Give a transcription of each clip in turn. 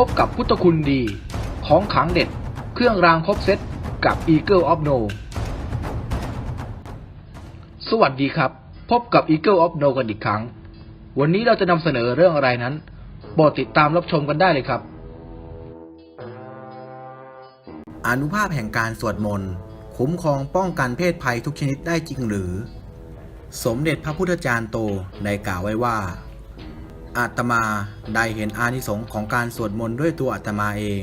พบกับพุทธคุณดี ของขังเด็ด เครื่องรางครบเซตกับ Eagle of No สวัสดีครับ พบกับ Eagle of No กันอีกครั้ง วันนี้เราจะนำเสนอเรื่องอะไรนั้นโปรดติดตามรับชมกันได้เลยครับ อนุภาพแห่งการสวดมนต์คุ้มครองป้องกันเพศภัยทุกชนิดได้จริงหรือ สมเด็จพระพุทธจารย์โตได้กล่าวไว้ว่า อาตมาได้เห็นอานิสงส์ของการสวดมนต์ด้วยตัวอาตมาเอง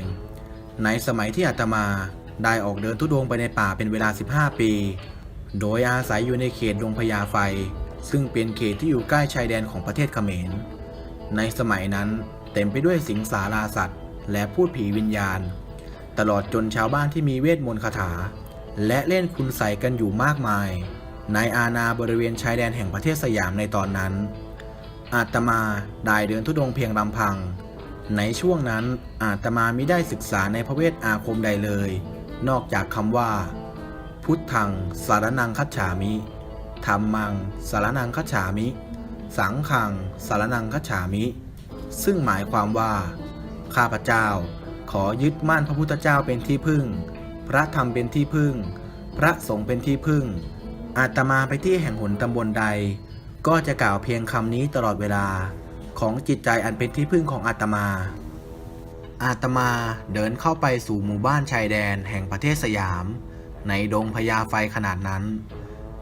ในสมัยที่อาตมาได้ออกเดินทุดงไปในป่าเป็นเวลา 15 ปี โดยอาศัยอยู่ในเขตดงพญาไฟ ซึ่งเป็นเขตที่อยู่ใกล้ชายแดนของประเทศเขมร ในสมัยนั้นเต็มไปด้วยสิงสาราสัตว์ และพูดผีวิญญาณ ตลอดจนชาวบ้านที่มีเวทมนต์คาถา และเล่นคุณใส่กันอยู่มากมาย ในอาณาบริเวณชายแดนแห่งประเทศสยามในตอนนั้น อาตมาได้เดินทุดงเพียงลำพัง ในช่วงนั้นอาตมามิได้ศึกษาในพระเวทอาคมใดเลย นอกจากคำว่า พุทธังสารนังคัจฉามิธรรมังสารนังคัจฉามิ สังขังสารนังคัจฉามิ ซึ่งหมายความว่า ข้าพเจ้า ขอยึดมั่นพระพุทธเจ้าเป็นที่พึ่ง พระธรรมเป็นที่พึ่ง พระสงฆ์เป็นที่พึ่ง อาตมาไปที่แห่งหนตำบลใด ก็จะกล่าวเพียงคำนี้ตลอดเวลาของจิตใจอันเป็นที่พึ่งของอาตมา อาตมาเดินเข้าไปสู่หมู่บ้านชายแดนแห่งประเทศสยาม ในดงพญาไฟขนาดนั้น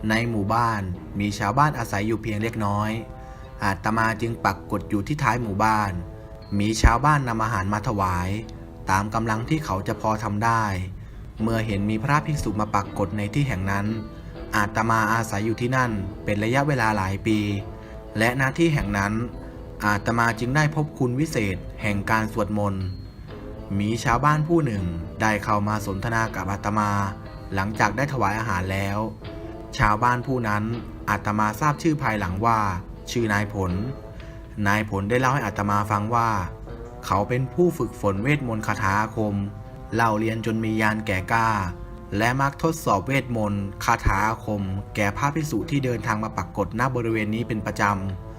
ในหมู่บ้านมีชาวบ้านอาศัยอยู่เพียงเล็กน้อย อาตมาจึงปักกดอยู่ที่ท้ายหมู่บ้าน มีชาวบ้านนำอาหารมาถวาย ตามกำลังที่เขาจะพอทำได้ เมื่อเห็นมีพระภิกษุมาปักกดในที่แห่งนั้น อาตมาอาศัยอยู่ที่นั่นเป็นระยะเวลาหลายปี และหน้าที่แห่งนั้น อาตมาจึงได้พบคุณวิเศษแห่งการสวดมนต์ มีชาวบ้านผู้หนึ่งได้เข้ามาสนทนากับอาตมา หลังจากได้ถวายอาหารแล้ว ชาวบ้านผู้นั้นอาตมาทราบชื่อภายหลังว่า ชื่อนายผล นายผลได้เล่าให้อาตมาฟังว่า เขาเป็นผู้ฝึกฝนเวทมนต์คาถาอาคมเล่าเรียนจนมียานแก่กล้า และมักทดสอบเวทมนต์คาถาอาคม แก่พระภิกษุที่เดินทางมาปักกฏณบริเวณนี้เป็นประจ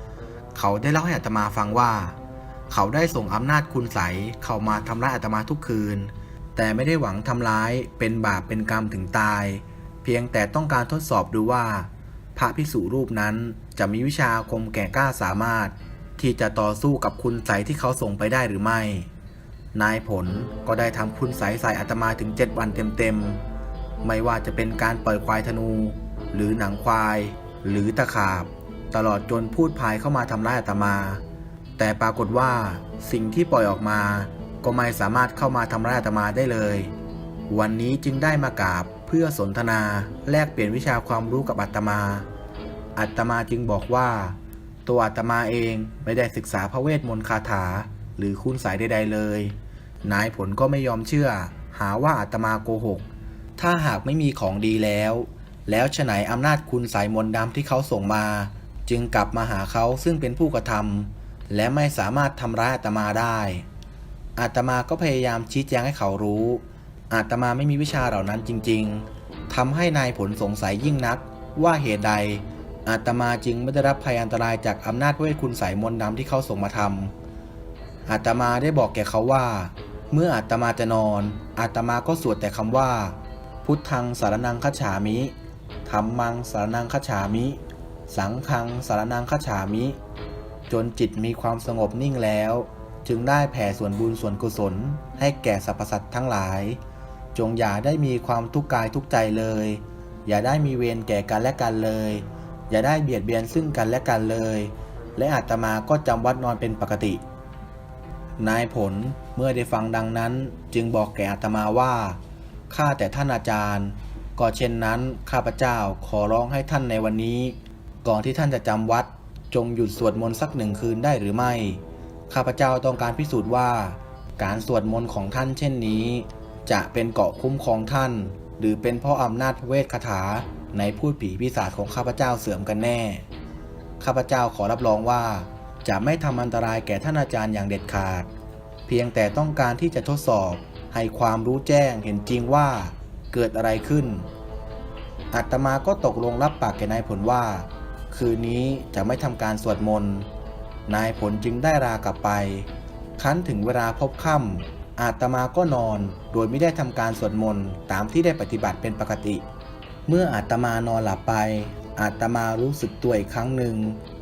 ำ เขาได้เล่าให้อาตมาฟังว่า เขาได้ส่งอำนาจคุณใสเข้ามาทำร้ายอาตมาทุกคืน แต่ไม่ได้หวังทำร้ายเป็นบาปเป็นกรรมถึงตาย เพียงแต่ต้องการทดสอบดูว่า พระภิกษุรูปนั้นจะมีวิชาอาคมแก่กล้าสามารถ ที่จะต่อสู้กับคุณใสที่เขาส่งไปได้หรือไม่ นายผลก็ได้ทำคุณใสใส่อาตมาถึง7วันเต็มๆ ไม่ว่าจะเป็นการปล่อยควายธนู หรือหนังควาย หรือตะขาบ ตลอดจนพูดพายเข้ามาทำร้ายอาตมา แต่ปรากฏว่าสิ่งที่ปล่อยออกมา ก็ไม่สามารถเข้ามาทำร้ายอาตมาได้เลย วันนี้จึงได้มากราบเพื่อสนทนาแลกเปลี่ยนวิชาความรู้กับอาตมาอาตมาจึงบอกว่า ตัวอาตมาเองไม่ได้ศึกษาพระเวทมนต์คาถา หรือคุณสายใดๆเลย นายผลก็ไม่ยอมเชื่อ หาว่าอาตมาโกหก ถ้าหากไม่มีของดีแล้ว แล้วฉะไหนอำนาจคุณสายมนต์ดำที่เขาส่งมา จึงกลับมาหาเขาซึ่งเป็นผู้กระทำและไม่สามารถทำร้ายอาตมาได้ อาตมาก็พยายามชี้แจงให้เขารู้ อาตมาไม่มีวิชาเหล่านั้นจริง ๆทำให้นายผลสงสัยยิ่งนัก ว่าเหตุใด อาตมาจึงไม่ได้รับภัยอันตรายจากอำนาจเวทคุณสายมนต์ดำที่เขาส่งมาทำอาตมาได้บอกแก่เขาว่า เมื่ออาตมาจะนอน อาตมาก็สวดแต่คำว่า พุทธังสารนังคัจฉามิธรรมังสารนังคัจฉามิ สังฆังสารนังคัจฉามิ จนจิตมีความสงบนิ่งแล้ว จึงได้แผ่ส่วนบุญส่วนกุศล ให้แก่สรรพสัตว์ทั้งหลาย จงอย่าได้มีความทุกข์กายทุกใจเลย อย่าได้มีเวรแก่กันและกันเลย อย่าได้เบียดเบียนซึ่งกันและกันเลย และอาตมาก็จำวัดนอนเป็นปกติ นายผลเมื่อได้ฟังดังนั้น จึงบอกแก่อาตมาว่า ข้าแต่ท่านอาจารย์ ก็เช่นนั้นข้าพเจ้าขอร้องให้ท่านในวันนี้ ก่อนที่ท่านจะจำวัด จงหยุดสวดมนต์สักหนึ่งคืนได้หรือไม่ ข้าพเจ้าต้องการพิสูจน์ว่า การสวดมนต์ของท่านเช่นนี้ จะเป็นเกาะคุ้มครองท่าน หรือเป็นเพราะอำนาจพระเวทคาถาในพูดผีปีศาจของข้าพเจ้าเสื่อมกันแน่ ข้าพเจ้าขอรับรองว่า จะไม่ทำอันตรายแก่ท่านอาจารย์อย่างเด็ดขาด เพียงแต่ต้องการที่จะทดสอบ ให้ความรู้แจ้งเห็นจริงว่าเกิดอะไรขึ้น อาตมาก็ตกลงรับปากแก่นายผลว่า คืนนี้จะไม่ทำการสวดมนต์นายผลจึงได้ลากลับไป ครั้นถึงเวลาพบค่ำอาตมาก็นอนโดยไม่ได้ทำการสวดมนต์ตามที่ได้ปฏิบัติเป็นปกติ เมื่ออาตมานอนหลับไป อาตมารู้สึกตัวอีกครั้งหนึ่ง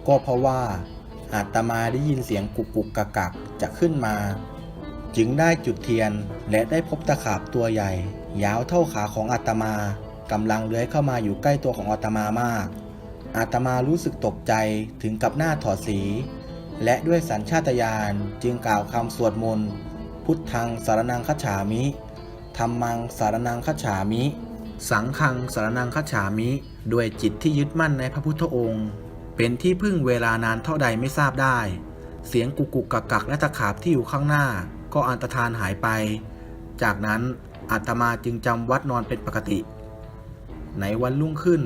ก็เพราะว่าอาตมาได้ยินเสียงกุกกุกกักกักจะขึ้นมา จึงได้จุดเทียนและได้พบตะขาบตัวใหญ่ ยาวเท่าขาของอาตมากำลังเลื้อยเข้ามาอยู่ใกล้ตัวของอาตมามาก อาตมารู้สึกตกใจถึงกับหน้าถอดสี และด้วยสัญชาตญาณจึงกล่าวคำสวดมนต์พุทธังสารนังคัจฉามิธรรมังสารนังคัจฉามิ สังฆังสารนังคัจฉามิด้วยจิตที่ยึดมั่นในพระพุทธองค์ เป็นที่พึ่งเวลานานเท่าใดไม่ทราบได้ เสียงกุกกุกกักกักและตะขาบที่อยู่ข้างหน้า ก็อันตรธานหายไป จากนั้นอาตมาจึงจำวัดนอนเป็นปกติ ในวันรุ่งขึ้น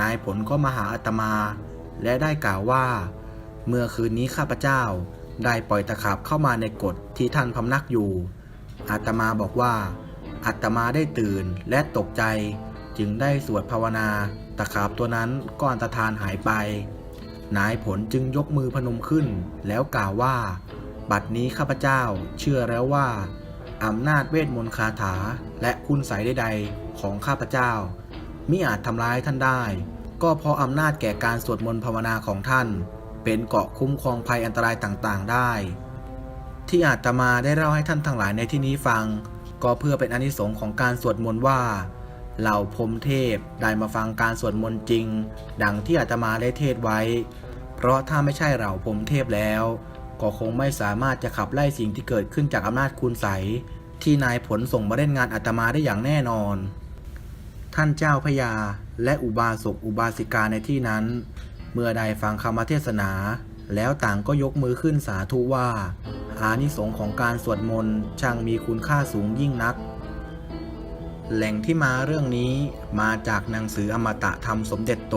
นายผลก็มาหาอาตมา และได้กล่าวว่า เมื่อคืนนี้ข้าพเจ้าได้ปล่อยตะขาบเข้ามาในกฎที่ท่านพำนักอยู่ อาตมาบอกว่าอาตมาได้ตื่นและตกใจ จึงได้สวดภาวนา ตะขาบตัวนั้นก็อันตรธานหายไป นายผลจึงยกมือพนมขึ้น แล้วกล่าวว่า บัดนี้ข้าพเจ้าเชื่อแล้วว่าอำนาจเวทมนต์คาถาและคุณใสยใดๆของข้าพเจ้ามิอาจทำร้ายท่านได้ ก็เพราะอำนาจแก่การสวดมนต์ภาวนาของท่าน เป็นเกาะคุ้มครองภัยอันตรายต่างๆได้ ที่อาตมาได้เล่าให้ท่านทั้งหลายในที่นี้ฟัง ก็เพื่อเป็นอนิสงส์ของการสวดมนต์ว่า เหล่าพรมเทพได้มาฟังการสวดมนต์จริง ดังที่อาตมาได้เทศไว้ เพราะถ้าไม่ใช่เหล่าพรมเทพแล้ว ก็คงไม่สามารถจะขับไล่สิ่งที่เกิดขึ้นจากอำนาจคุณใสยที่นายผลส่งมาเล่นงานอาตมาได้อย่างแน่นอน ท่านเจ้าพญาและอุบาสกอุบาสิกาในที่นั้น เมื่อได้ฟังคำเทศนา แล้วต่างก็ยกมือขึ้นสาธุว่า อานิสงส์ของการสวดมนต์ช่างมีคุณค่าสูงยิ่งนัก แหล่งที่มาเรื่องนี้มาจากหนังสืออมตะธรรมสมเด็จโต